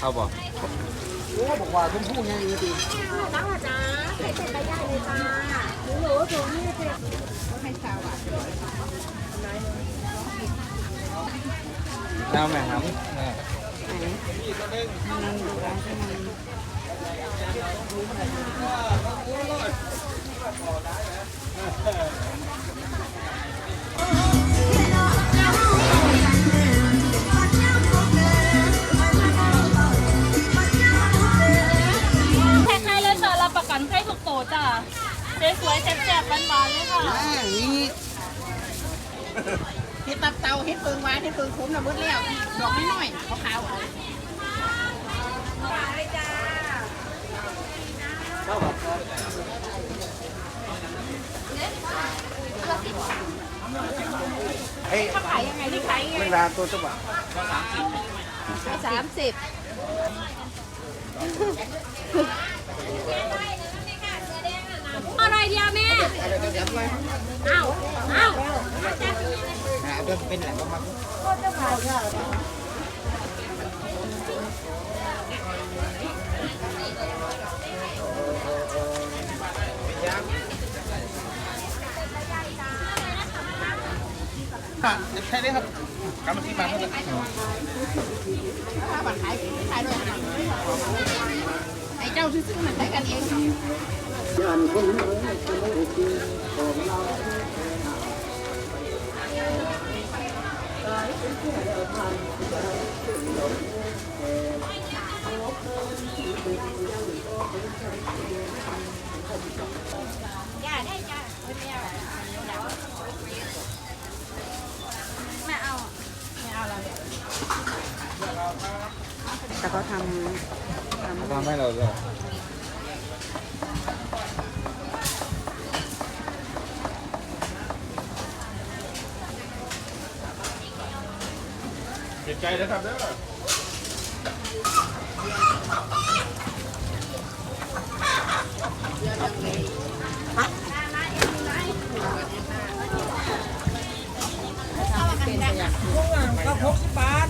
เอาบ่ โอ้บอกว่าชมพู่ยังดีดี เอาแม่ครับเอ อใครๆเลยจ้ะรับประกันใครทุกโตจ้ะสวยๆแซ่บๆหวานๆเลยค่ะ อ่านี่เฮ็ดตับเตาเฮ็ดเปิงหวานเฮ็ดเปิงขมน่ะเบิดแล้วดอกน้อยๆขาวๆเอา ขายยังไงที่ขายยังไงเวลาตัวจังหวะสามสิบอะไรเดียวแม่อ้าวอ้าวอ่าเดินเป็นแหล่งป ระมาณใช่เลยครับกำลังที่มาครับถ้าบัตรขายขายด้วยไอ้เจ้าซื้อๆมันได้กันเองแม่ แต่เขาทำทำทำให้เราเลยเจ็บใจนะครับเด้อพวกมักหกสิบบาท